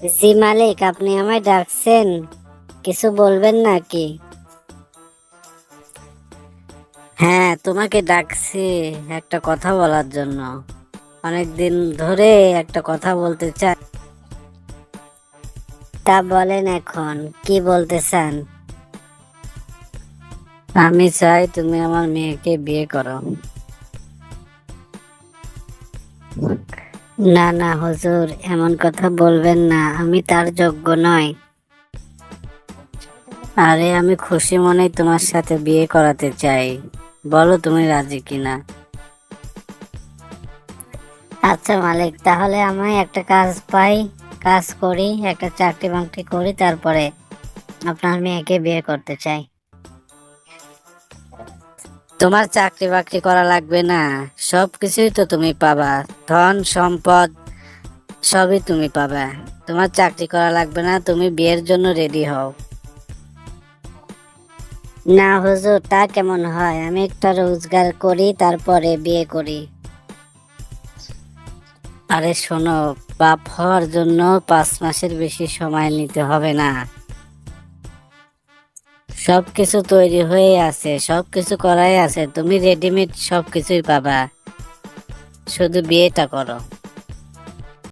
জি মালিক, আপনি আমায় ডাকছেন। কিছু বলবেন নাকি? হ্যাঁ তোমাকে ডাকছি একটা কথা বলার জন্য। অনেক দিন ধরে একটা কথা বলতে চাই। তা বলেন এখন, কি বলতে চান? আমি চাই তুমি আমার মেয়েকে বিয়ে করো। না না, হুজুর, এমন কথা বলবেন না, আমি তার যোগ্য নই। আরে, আমি খুশি মনেই তোমার সাথে বিয়ে করাতে চাই। বলো তুমি রাজি কিনা? আচ্ছা মালিক, তাহলে আমি একটা কাজ পাই, কাজ করি, একটা চাকরি বাকরি করি, তারপরে আপনার মেয়েকে বিয়ে করতে চাই। তোমার চাকরি বাকরি করা লাগবে না। সব কিছুই তো তুমি পাবা। ধন, সম্পদ, সবই তুমি পাবা। তোমার চাকরি করা লাগবে না, তুমি বিয়ের জন্য রেডি হও। না হুজুর, তা কেমন হয়? আমি একটা রোজগার করি, তারপরে বিয়ে করি। আরে শোনো, বাপ হওয়ার জন্য পাঁচ মাসের বেশি সময় নিতে হবে না। সব কিছু তৈরি হয়ে আছে সব কিছু করাই আছে। তুমি রেডিমেড সব কিছুই পাবা। শুধু বিয়েটা করো।